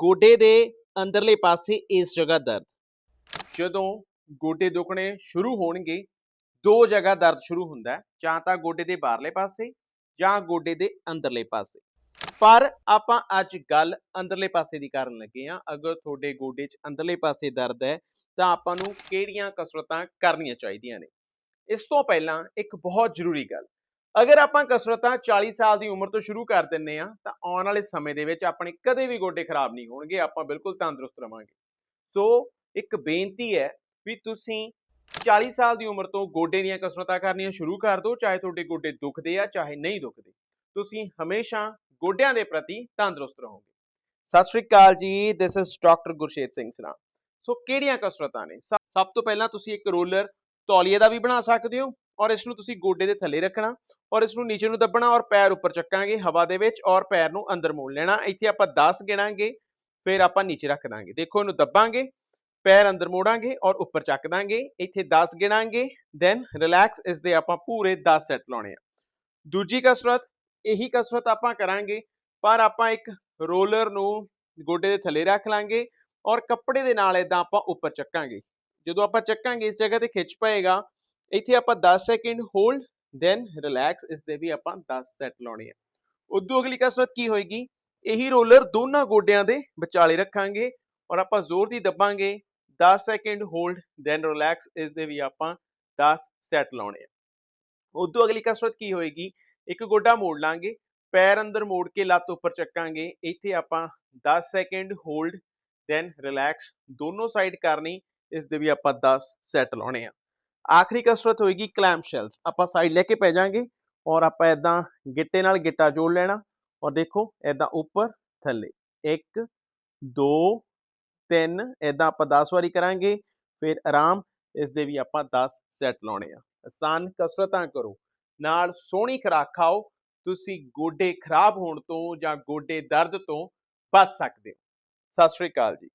ਗੋਡੇ ਦੇ ਅੰਦਰਲੇ ਪਾਸੇ ਇਸ ਜਗ੍ਹਾ ਦਰਦ। ਜਦੋਂ ਗੋਡੇ ਦੁਖਣੇ ਸ਼ੁਰੂ ਹੋਣਗੇ, ਦੋ ਜਗ੍ਹਾ ਦਰਦ ਸ਼ੁਰੂ ਹੁੰਦਾ ਹੈ, ਜਾਂ ਤਾਂ ਗੋਡੇ ਦੇ ਬਾਹਰਲੇ ਪਾਸੇ ਜਾਂ ਗੋਡੇ ਦੇ ਅੰਦਰਲੇ ਪਾਸੇ। ਪਰ ਆਪਾਂ ਅੱਜ ਗੱਲ ਅੰਦਰਲੇ ਪਾਸੇ ਦੀ ਕਰਨ ਲੱਗੇ ਆ ਅਗਰ ਤੁਹਾਡੇ ਗੋਡੇ 'ਚ ਅੰਦਰਲੇ ਪਾਸੇ ਦਰਦ ਹੈ, ਤਾਂ ਆਪਾਂ ਨੂੰ ਕਿਹੜੀਆਂ ਕਸਰਤਾਂ ਕਰਨੀਆਂ ਚਾਹੀਦੀਆਂ ਨੇ? ਇਸ ਤੋਂ ਪਹਿਲਾਂ ਇੱਕ ਬਹੁਤ ਜ਼ਰੂਰੀ ਗੱਲ ਅਗਰ ਆਪਾਂ ਕਸਰਤਾਂ 40 ਸਾਲ ਦੀ ਉਮਰ ਤੋਂ ਸ਼ੁਰੂ ਕਰ ਦਿੰਨੇ ਆ, ਤਾਂ ਆਉਣ ਵਾਲੇ ਸਮੇਂ ਦੇ ਵਿੱਚ ਆਪਣੇ ਕਦੇ ਵੀ ਗੋਡੇ ਖਰਾਬ ਨਹੀਂ ਹੋਣਗੇ, ਆਪਾਂ ਬਿਲਕੁਲ ਤੰਦਰੁਸਤ ਰਵਾਂਗੇ। ਸੋ, ਇੱਕ ਬੇਨਤੀ ਹੈ ਵੀ ਤੁਸੀਂ 40 ਸਾਲ ਦੀ ਉਮਰ ਤੋਂ ਗੋਡੇ ਦੀਆਂ ਕਸਰਤਾਂ ਕਰਨੀਆਂ ਸ਼ੁਰੂ ਕਰ ਦਿਓ, ਚਾਹੇ ਤੁਹਾਡੇ ਗੋਡੇ ਦੁਖਦੇ ਆ, ਚਾਹੇ ਨਹੀਂ ਦੁਖਦੇ। ਤੁਸੀਂ ਹਮੇਸ਼ਾ ਗੋਡਿਆਂ ਦੇ ਪ੍ਰਤੀ ਤੰਦਰੁਸਤ ਰਹੋਗੇ। Sat Sri Akal ji this is doctor Gurshet Singh Sara. So, ਕਿਹੜੀਆਂ ਕਸਰਤਾਂ ਨੇ? ਸ- ਸਭ ਤੋਂ ਪਹਿਲਾਂ ਤੁਸੀਂ ਇੱਕ ਰੋਲਰ ਤੌਲੀਏ ਦਾ ਵੀ ਬਣਾ ਸਕਦੇ ਹੋ ਔਰ ਇਸ ਨੂੰ ਤੁਸੀਂ ਗੋਡੇ ਦੇ ਥੱਲੇ ਰੱਖਣਾ, ਔਰ ਇਸ ਨੂੰ ਨੀਚੇ ਨੂੰ ਦੱਬਣਾ ਔਰ ਪੈਰ ਉੱਪਰ ਚੱਕਾਂਗੇ ਹਵਾ ਦੇ ਵਿੱਚ ਔਰ ਪੈਰ ਨੂੰ ਅੰਦਰ ਮੋੜ ਲੈਣਾ। ਇੱਥੇ ਆਪਾਂ 10 ਗਿਣਾਂਗੇ, ਫਿਰ ਆਪਾਂ ਨੀਚੇ ਰੱਖ ਦਾਂਗੇ। ਦੇਖੋ ਇਹਨੂੰ ਦੱਬਾਂਗੇ, ਪੈਰ ਅੰਦਰ ਮੋੜਾਂਗੇ ਔਰ ਉੱਪਰ ਚੱਕ ਦਾਂਗੇ। ਇੱਥੇ 10 ਗਿਣਾਂਗੇ ਦੈਨ ਰਿਲੈਕਸ ਇਸ ਦੇ ਆਪਾਂ ਪੂਰੇ 10 ਸੈੱਟ ਲਾਉਣੇ ਆ। ਦੂਜੀ ਕਸਰਤ, ਇਹੀ ਕਸਰਤ ਆਪਾਂ ਕਰਾਂਗੇ, ਪਰ ਆਪਾਂ ਇੱਕ ਰੋਲਰ ਨੂੰ ਗੋਡੇ ਦੇ ਥੱਲੇ ਰੱਖ ਲਾਂਗੇ ਔਰ ਕੱਪੜੇ ਦੇ ਨਾਲ ਇਦਾਂ ਆਪਾਂ ਉੱਪਰ ਚੱਕਾਂਗੇ। ਜਦੋਂ ਆਪਾਂ ਚੱਕਾਂਗੇ, ਇਸ ਜਗ੍ਹਾ ਤੇ ਖਿੱਚ ਪਏਗਾ ਇੱਥੇ ਆਪਾਂ 10 ਸੈਕਿੰਡ ਹੋਲਡ, ਦੈਨ ਰਿਲੈਕਸ, ਇਸ ਦੇ ਵੀ ਆਪਾਂ 10 ਸੈੱਟ ਲਾਉਣੇ ਆ। ਉਦੋਂ ਅਗਲੀ ਕਸਰਤ ਕੀ ਹੋਏਗੀ? ਇਹੀ ਰੋਲਰ ਦੋਨਾਂ ਗੋਡਿਆਂ ਦੇ ਵਿਚਾਲੇ ਰੱਖਾਂਗੇ ਔਰ ਆਪਾਂ ਜ਼ੋਰ ਦੀ ਦੱਬਾਂਗੇ। 10 ਸੈਕਿੰਡ ਹੋਲਡ, ਦੈਨ ਰਿਲੈਕਸ, ਇਸ ਦੇ ਵੀ ਆਪਾਂ 10 ਸੈੱਟ ਲਾਉਣੇ ਆ। ਉਦੋਂ ਅਗਲੀ ਕਸਰਤ ਕੀ ਹੋਏਗੀ? ਇੱਕ ਗੋਡਾ ਮੋੜ ਲਾਂਗੇ, ਪੈਰ ਅੰਦਰ ਮੋੜ ਕੇ ਲੱਤ ਉੱਪਰ ਚੱਕਾਂਗੇ। ਇੱਥੇ ਆਪਾਂ 10 ਸੈਕਿੰਡ ਹੋਲਡ, ਦੈਨ ਰਿਲੈਕਸ, ਦੋਨੋਂ ਸਾਈਡ ਕਰਨੀ, ਇਸ ਦੇ ਵੀ ਆਪਾਂ 10 ਸੈੱਟ ਲਾਉਣੇ ਆ। ਆਖਰੀ ਕਸਰਤ ਹੋਏਗੀ ਕਲੈਮ ਸ਼ੈਲਸ ਆਪਾਂ ਸਾਈਡ ਲੈ ਕੇ ਪੈ ਜਾਾਂਗੇ ਔਰ ਆਪਾਂ ਇਦਾਂ ਗਿੱਟੇ ਨਾਲ ਗਿੱਟਾ ਜੋੜ ਲੈਣਾ ਔਰ ਦੇਖੋ ਇਦਾਂ ਉੱਪਰ, ਥੱਲੇ। 1 2 3 ਇਦਾਂ ਆਪਾਂ 10 ਵਾਰੀ ਕਰਾਂਗੇ, ਫਿਰ ਆਰਾਮ ਇਸ ਦੇ ਵੀ ਆਪਾਂ 10 ਸੈੱਟ ਲਾਉਣੇ ਆ। ਆਸਾਨ ਕਸਰਤਾਂ ਕਰੋ। ਨਾਲ ਸੋਹਣੀ ਖੁਰਾਕ ਖਾਓ, ਤੁਸੀਂ ਗੋਡੇ ਖਰਾਬ ਹੋਣ ਤੋਂ ਜਾਂ ਗੋਡੇ ਦਰਦ ਤੋਂ ਬਚ ਸਕਦੇ ਹੋ। ਸਤਿ ਸ਼੍ਰੀ ਅਕਾਲ ਜੀ।